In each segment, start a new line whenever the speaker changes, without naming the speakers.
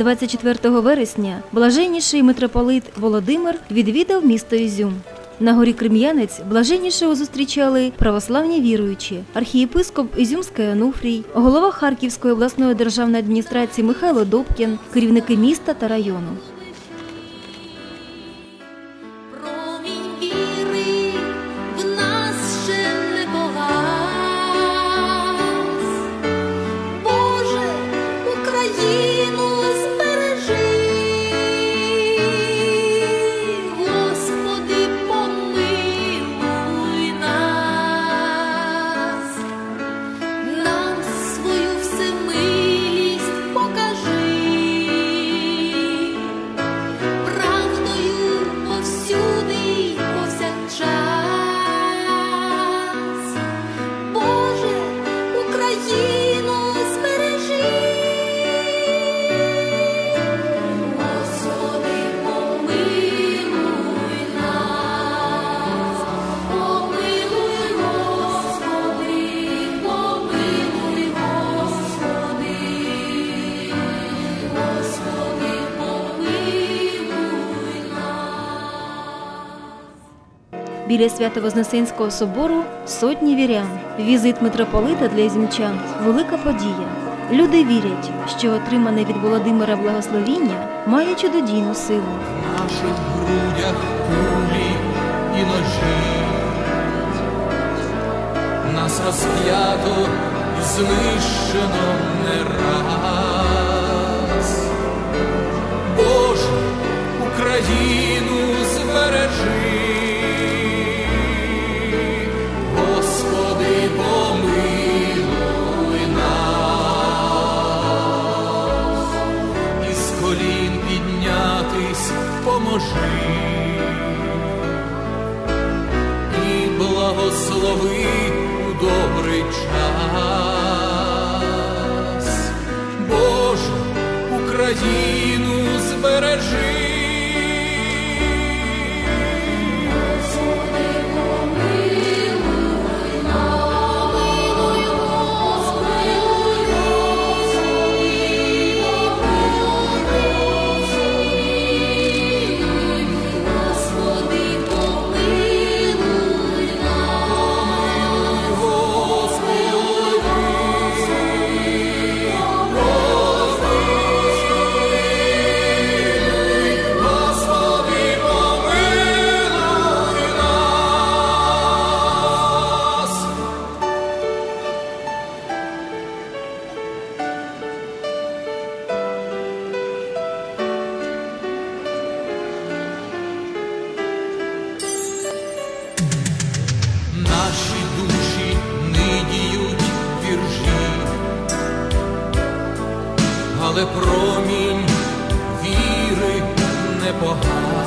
24 вересня блаженніший митрополит Володимир відвідав місто Ізюм. На горі Крем'янець блаженнішого зустрічали православні віруючі, архієпископ Ізюмський Ануфрій, голова Харківської обласної державної адміністрації Михайло Добкін, керівники міста та району. Біля Свято-Вознесенського собору сотні вірян. Візит митрополита для ізюмчан – велика подія. Люди вірять, що отримане від Володимира благословіння має чудодійну силу.
В наших грудях кулі і ножі. Нас розп'ято і знищено не раз. У добрий час. Боже, Україну збережи. Але промінь віри не.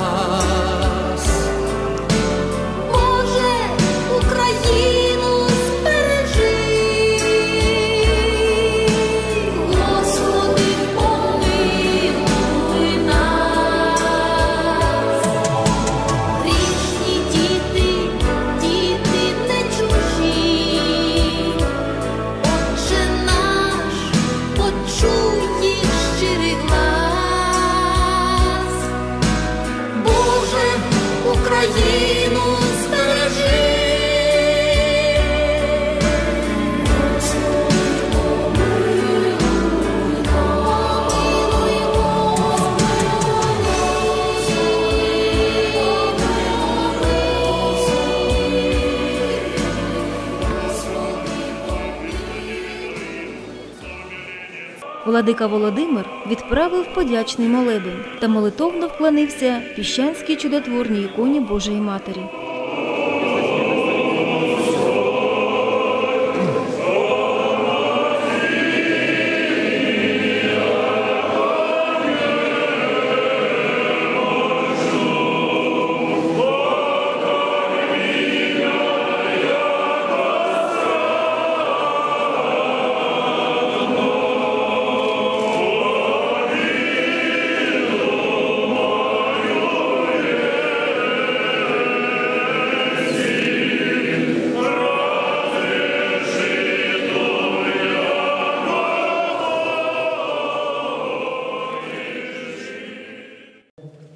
Владика Володимир відправив подячний молебень та молитовно вклонився піщанській чудотворній іконі Божої Матері.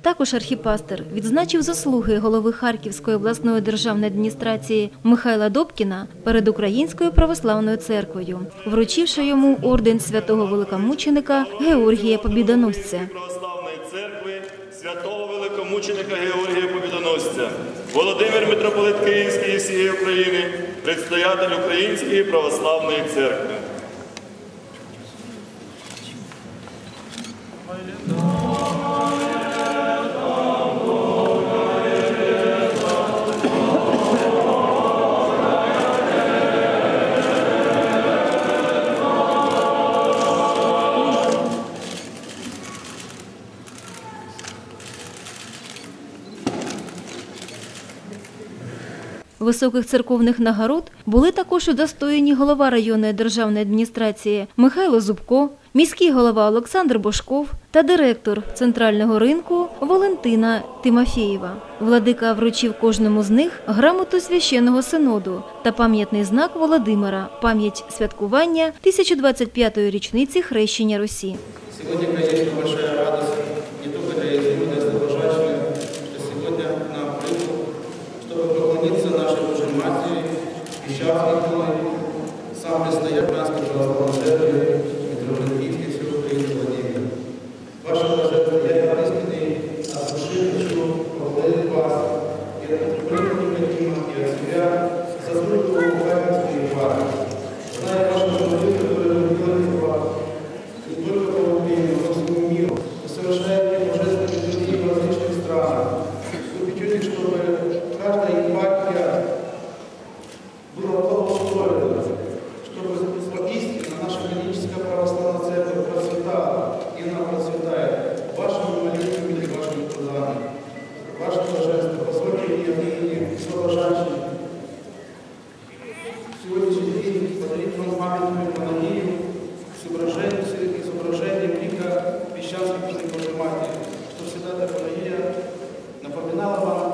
Також архіпастер відзначив заслуги голови Харківської обласної державної адміністрації Михайла Добкіна перед Українською православною церквою, вручивши йому орден святого великомученика Георгія Побідоносця.
Православної церкви святого великомученика Георгія Побідоносця, Володимир митрополит Київський і всієї України, предстоятель Української православної церкви.
Високих церковних нагород були також удостоєні голова районної державної адміністрації Михайло Зубко, міський голова Олександр Бошков та директор центрального ринку Валентина Тимофєєва. Владика вручив кожному з них грамоту священного синоду та пам'ятний знак Володимира, пам'ять святкування 1025-ї річниці хрещення Русі.
Сегодня, конечно, чтобы каждая епархия была благоустроена, чтобы истинно наша католическая православная церковь процветала, и она процветает вашими молитвами и вашими трудами. Ваше божество, позвольте мне от имени слобожанщины сегодняшний день подарить вам памятную Панагию с изображением, с изображением лика Песчанской Божьей Матери, что всегда эта Панагия напоминала вам,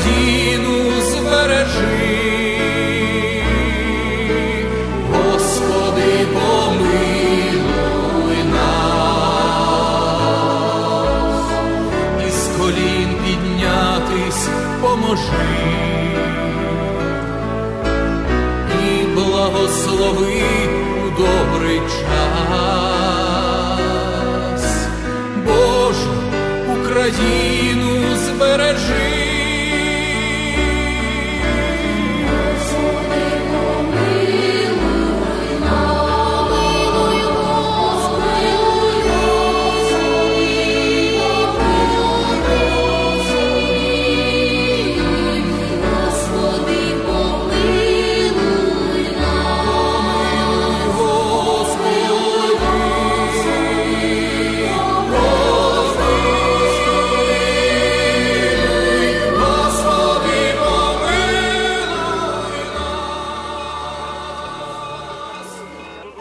Україну збережи, Господи, помилуй нас, із колін піднятись поможи і благослови у добрий час. Боже, Україну збережи.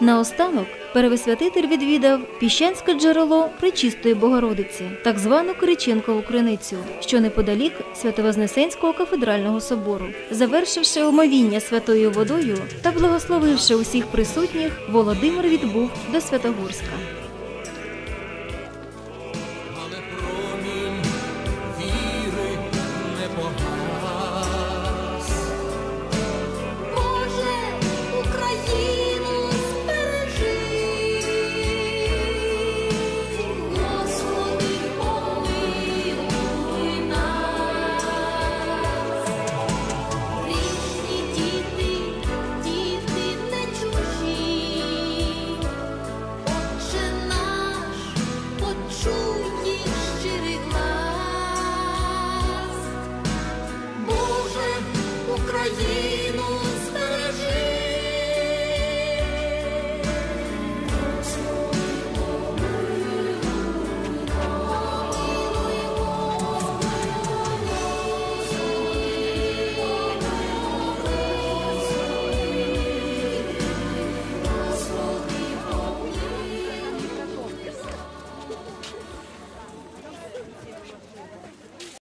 Наостанок Перевисвятитель відвідав піщанське джерело Пречистої Богородиці, так звану Кириченкову криницю, що неподалік Святовознесенського кафедрального собору. Завершивши омовіння святою водою та благословивши усіх присутніх, Володимир відбув до Святогорська.